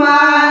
মা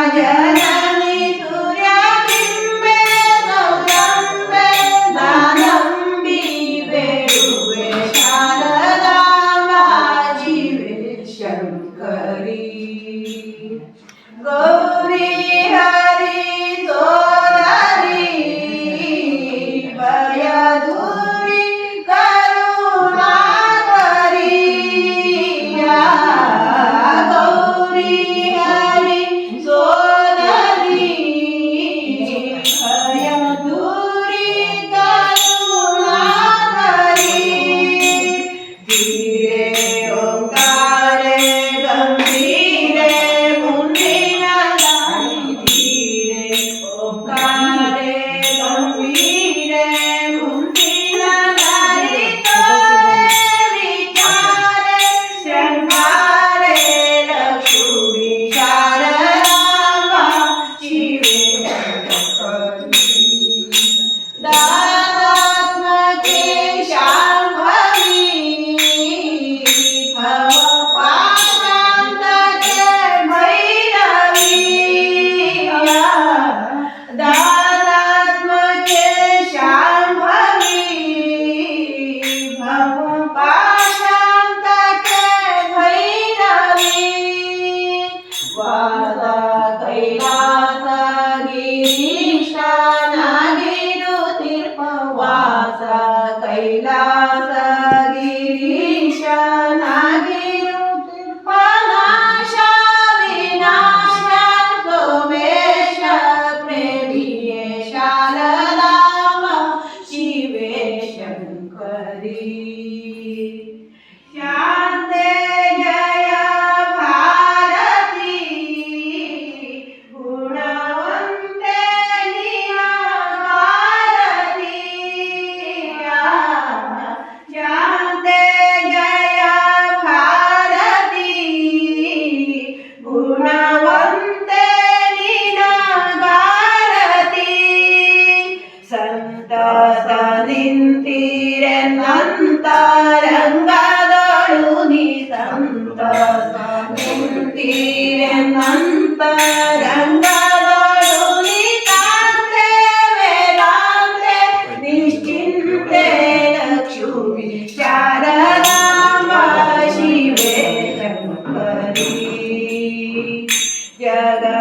Yeah.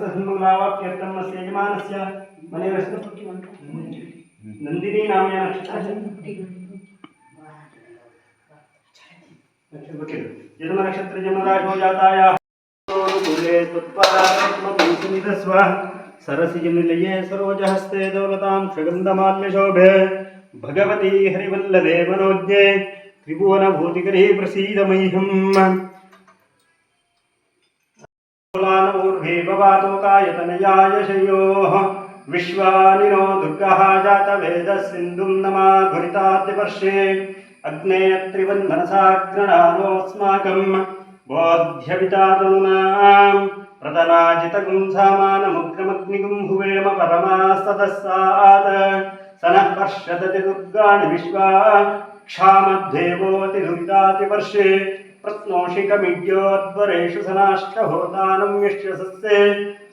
धर्मलावाप्यर्थम् अस्य यजमानस्य मनेरस्तु नन्दिनी नाम्या नक्षत्र। जन्म नक्षत्र जन्मराशो जातायाः। सरसिजनिलये सरोजहस्ते दौलतां सुगन्धमाल्यशोभे। भगवती हरिवल्लभे मनोज्ञे। त्रिभुवनभूतिकरी प्रसीद मह्यम् ूर्भे भवातोकायतनयाय शयोः विश्वानिनो दुर्गः जातवेदः सिन्धुं नमाधुरिताद्यवर्षे अग्ने त्रिवन्धनसाग्रणानोऽस्माकं बोध्यवितातूनां प्रतनाजितगुं सामानमुग्रमग्निगुं हुवेम परमास्ततस्सात् स नः पर्षदति दुर्गाणि विश्वा क्षामद्देवोऽतिदुरितातिवर्षे प्रत्नोषिकमिड्योद्वरेषु सनाष्टहोतानं यश्यसस्ये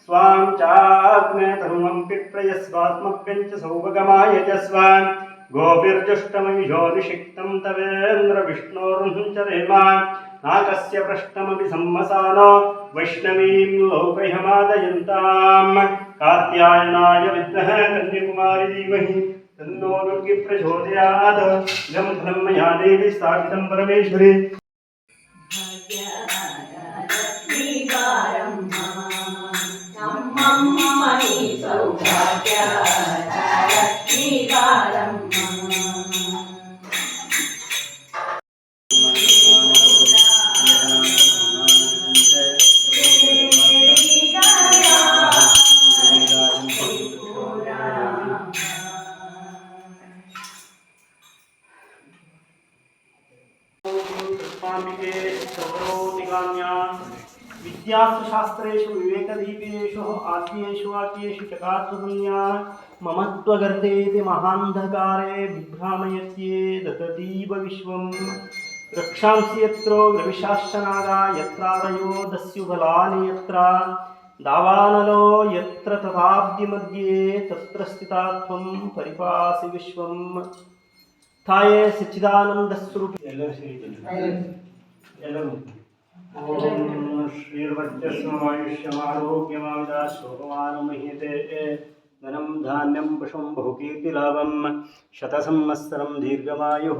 स्वां चाग्ने तरुणं पिप्रयस्वात्मभ्यञ्च सौभगमाय च स्वान् गोभिर्जुष्टमयुषो निषिक्तं तवेन्द्रविष्णोर्हञ्चरेम नाकस्य पृष्ठमपि सम्मसानो वैष्णवीं लोकह्यमादयन्ताम् कात्यायनाय विद्महे कन्याकुमारी धीमहि तन्नो दुर्गी प्रचोदयात् इदं धनं मया देवी स्थापितं परमेश्वरी నమ్మమ్మని సౌభాగ్యలక్ష్మీకారమ్మ विद्यासु शास्त्रेषु विवेकदीपेषु आद्येषु वाक्येषु चकात्मपुण्या मम त्वगर्तेति महान्धकारे विभ्रामयत्ये दततीव विश्वम् रक्षांसि यत्रो ग्रविशाश्चनागा यत्रादयो दस्युबलानि यत्र दावानलो यत्र तथाब्दिमध्ये तत्र स्थिता त्वं परिपासि विश्वम् ತಾಯೇ ಸಚ್ಚಿದಾನಂದ ಸ್ವರೂಪ ಎಲ್ಲರೂ ಸೇರಿದ್ದಾರೆ ಎಲ್ಲರೂ ಓಂ ಶ್ರೀರ್ವರ್ಚಸ್ವಾಯುಷ್ಯಮಾರೋಗ್ಯಮಾವಿದ ಶೋಭಮಾನ ಮಹ್ಯತೆ ಧನಂ ಧಾನ್ಯಂ ಪಶುಂ ಬಹುಕೀರ್ತಿಲಾಭಂ ಶತಸಂವತ್ಸರಂ ದೀರ್ಘಮಾಯು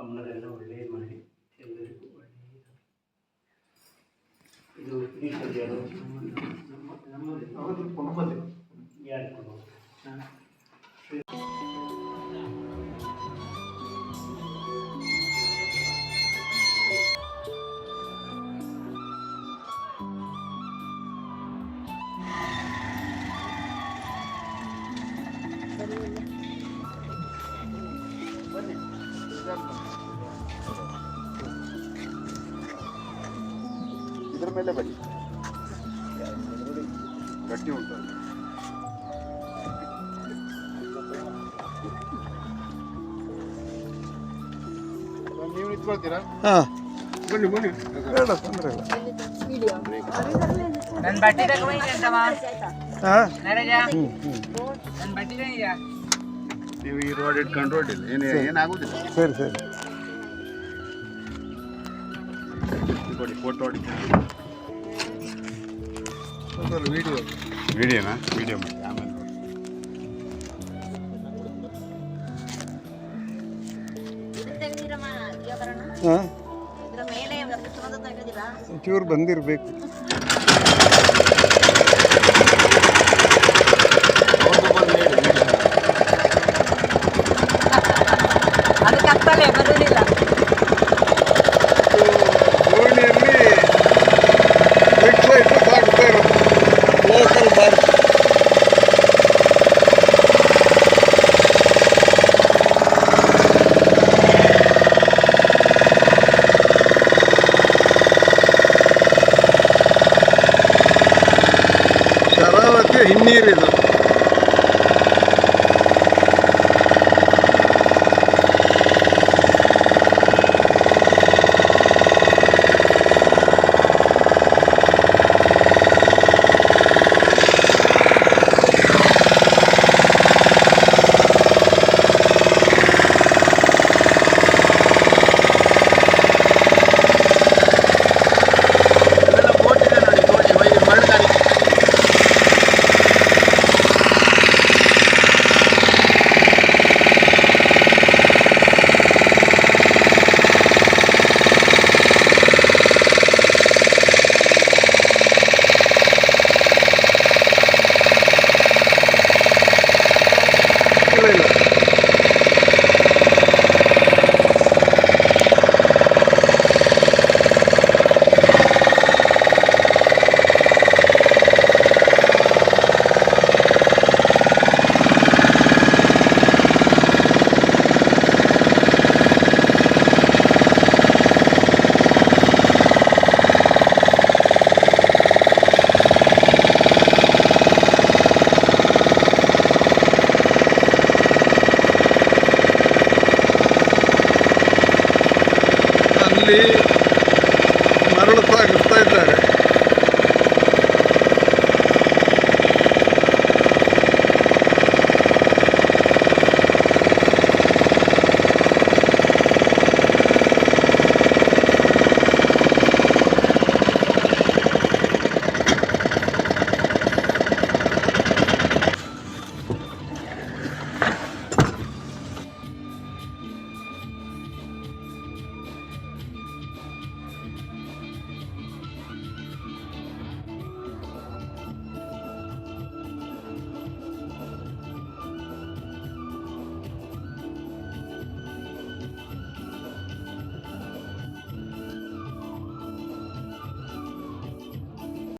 ಅಮ್ಮನೆಲ್ಲ ಒಳ್ಳೆಯ ಮಾಡಿ ಎಲ್ಲರಿಗೂ ಒಳ್ಳೆಯ ಇದು ಈಶ್ವರ್ಯರು ಯಾರು ಕೊಡುವುದು? ಇದ್ರ ಮೇಲೆ ಬನ್ನಿ ಗಟ್ಟಿ ಉಂಟು ನೀವು ನಿಂತ್ಕೊಳ್ತೀರಾ ಬನ್ನಿ ಬನ್ನಿ ಬೇಡ ತೊಂದರೆ ಇಲ್ಲ ನನ್ ಬಟ್ಟೆ ತಗೊಂಬಂತಮ್ಮ ಹಾಂ ನರೇಜ ನನ್ ಬಟ್ಟೆ ಈಗ ನೀವು ಈ ರೋಡ್ ಇಟ್ಕೊಂಡು ರೋಡ್ ಇಲ್ಲ ಏನು ಏನಾಗುದಿಲ್ಲ. ಸರಿ ಸರಿ. ಕೊಡಿ ಫೋಟೋ ಹೊಡಿ ಅದಲ್ಲ ವಿಡಿಯೋ ವಿಡಿಯೋನಾ ವಿಡಿಯೋ ಮಾಡಿ ಆಮೇಲೆ ನೋಡಿ. ಹಾಂ? ಇದರ ಮೇಲೆ ಸುಮದ ತೆಗೆದಿರಾ ಒಂಚೂರು ಬಂದಿರಬೇಕು. ಹಿನ್ನೀರಿದು ಮರಳು ಇರ್ತಾ ಇದ್ದಾರೆ.